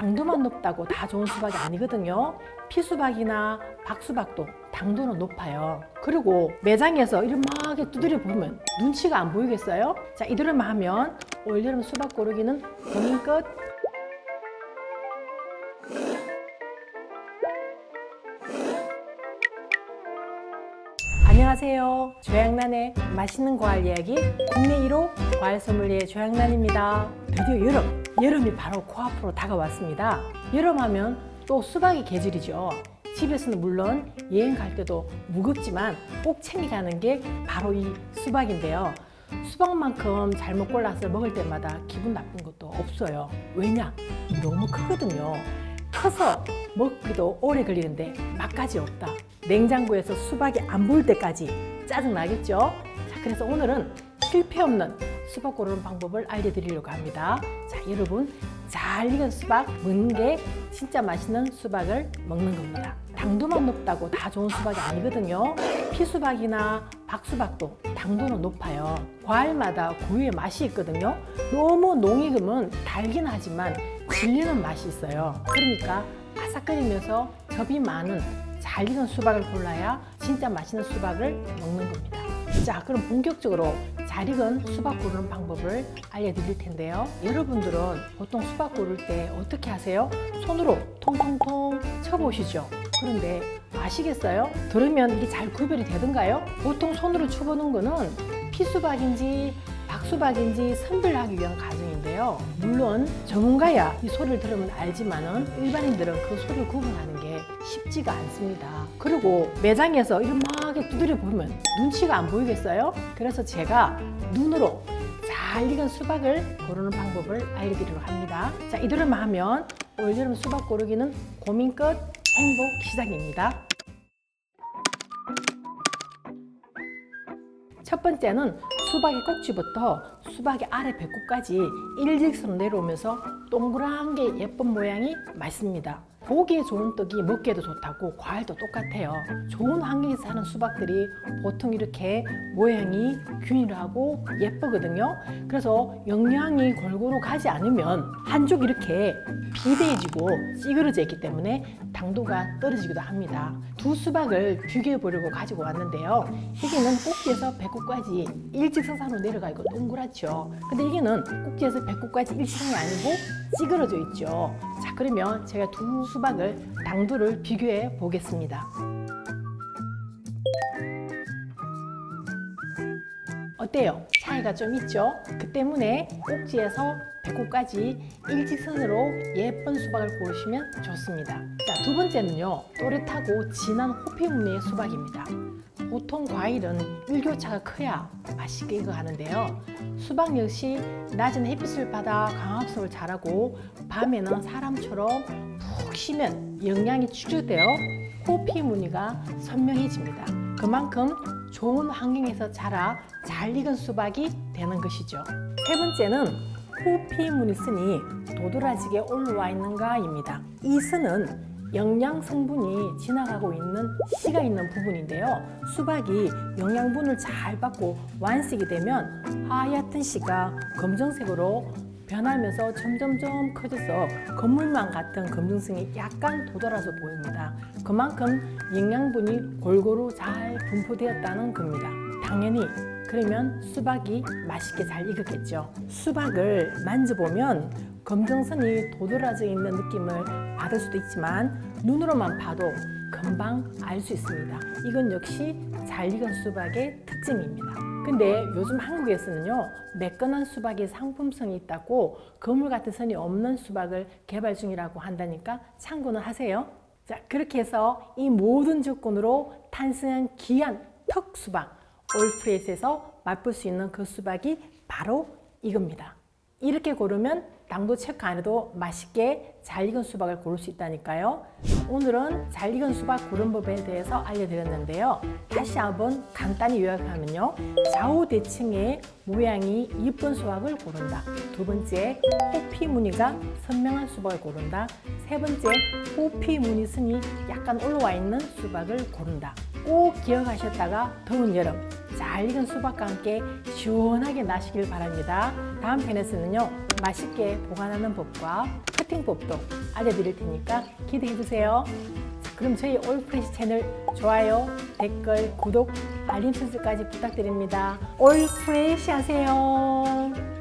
당도만 높다고 다 좋은 수박이 아니거든요. 피수박이나 박수박도 당도는 높아요. 그리고 매장에서 이렇게 두드려 보면 눈치가 안 보이겠어요? 자, 이대로만 하면 올여름 수박 고르기는 고민 끝. 안녕하세요. 조양란의 맛있는 과일 이야기 국내 1호 과일 소믈리에 조양란입니다. 드디어 여름, 여름이 바로 코앞으로 다가왔습니다. 여름하면 또 수박이 계절이죠. 집에서는 물론 여행 갈 때도 무겁지만 꼭 챙겨가는 게 바로 이 수박인데요. 수박만큼 잘못 골라서 먹을 때마다 기분 나쁜 것도 없어요. 왜냐? 너무 크거든요. 커서 먹기도 오래 걸리는데 맛까지 없다. 냉장고에서 수박이 안 보일 때까지 짜증 나겠죠? 자, 그래서 오늘은 실패 없는 수박 고르는 방법을 알려드리려고 합니다. 자, 여러분 잘 익은 수박 먹는 게 진짜 맛있는 수박을 먹는 겁니다. 당도만 높다고 다 좋은 수박이 아니거든요. 피수박이나 박수박도 당도는 높아요. 과일마다 고유의 맛이 있거든요. 너무 농익으면 달긴 하지만 질리는 맛이 있어요. 그러니까 아삭거리면서 접이 많은 잘 익은 수박을 골라야 진짜 맛있는 수박을 먹는 겁니다. 자, 그럼 본격적으로 잘 익은 수박 고르는 방법을 알려드릴 텐데요. 여러분들은 보통 수박 고를 때 어떻게 하세요? 손으로 통통통 쳐보시죠. 그런데 아시겠어요? 들으면 이게 잘 구별이 되던가요? 보통 손으로 쳐보는 거는 피수박인지 박수박인지 선별하기 위한 과정인데요. 물론 전문가야 이 소리를 들으면 알지만은 일반인들은 그 소리를 구분하는 게 쉽지가 않습니다. 그리고 매장에서 이렇게 두드려 보면 눈치가 안 보이겠어요? 그래서 제가 눈으로 잘 익은 수박을 고르는 방법을 알려드리려고 합니다. 자, 이대로만 하면 올여름 수박 고르기는 고민 끝 행복 시작입니다. 첫 번째는 수박의 꼭지부터 수박의 아래 배꼽까지 일직선으로 내려오면서 동그란 게 예쁜 모양이 맛있습니다. 보기에 좋은 떡이 먹기에도 좋다고 과일도 똑같아요. 좋은 환경에서 사는 수박들이 보통 이렇게 모양이 균일하고 예쁘거든요. 그래서 영양이 골고루 가지 않으면 한쪽 이렇게 비대해지고 찌그러져 있기 때문에 당도가 떨어지기도 합니다. 두 수박을 비교해 보려고 가지고 왔는데요. 이게는 꼭지에서 배꼽까지 일직선상으로 내려가 있고 동그랗죠. 근데 이게는 꼭지에서 배꼽까지 일직선이 아니고 찌그러져 있죠. 자, 그러면 제가 두 수박을 당도를 비교해 보겠습니다. 어때요? 차이가 좀 있죠? 그 때문에 꼭지에서 배꼽까지 일직선으로 예쁜 수박을 고르시면 좋습니다. 자, 두 번째는요. 또렷하고 진한 호피 무늬의 수박입니다. 보통 과일은 일교차가 커야 맛있게 익어가는데요. 수박 역시 낮은 햇빛을 받아 광합성을 자라고 밤에는 사람처럼 푹 쉬면 영양이 축적되어 호피 무늬가 선명해집니다. 그만큼 좋은 환경에서 자라 잘 익은 수박이 되는 것이죠. 세 번째는 호피 무늬선이 도드라지게 올라와 있는가입니다. 이 선은 영양 성분이 지나가고 있는 씨가 있는 부분인데요. 수박이 영양분을 잘 받고 완식이 되면 하얗던 씨가 검정색으로 변하면서 점점점 커져서 건물망 같은 검정색이 약간 도드라져 보입니다. 그만큼 영양분이 골고루 잘 분포되었다는 겁니다. 당연히 그러면 수박이 맛있게 잘 익었겠죠. 수박을 만져보면 검정선이 도드라져 있는 느낌을 받을 수도 있지만 눈으로만 봐도 금방 알 수 있습니다. 이건 역시 잘 익은 수박의 특징입니다. 근데 요즘 한국에서는요, 매끈한 수박의 상품성이 있다고 거물 같은 선이 없는 수박을 개발 중이라고 한다니까 참고는 하세요. 자, 그렇게 해서 이 모든 조건으로 탄생한 귀한 턱 수박, 올프레스에서 맛볼 수 있는 그 수박이 바로 이겁니다. 이렇게 고르면 당도 체크 안 해도 맛있게 잘 익은 수박을 고를 수 있다니까요. 오늘은 잘 익은 수박 고른 법에 대해서 알려드렸는데요. 다시 한번 간단히 요약하면요. 좌우 대칭의 모양이 이쁜 수박을 고른다. 두 번째, 호피 무늬가 선명한 수박을 고른다. 세 번째, 호피 무늬 선이 약간 올라와 있는 수박을 고른다. 꼭 기억하셨다가 더운 여름 잘 익은 수박과 함께 시원하게 나시길 바랍니다. 다음 편에서는요, 맛있게 보관하는 법과 세팅법도 알려드릴 테니까 기대해 주세요. 그럼 저희 올프레시 채널 좋아요, 댓글, 구독, 알림 설정까지 부탁드립니다. 올프레시 하세요.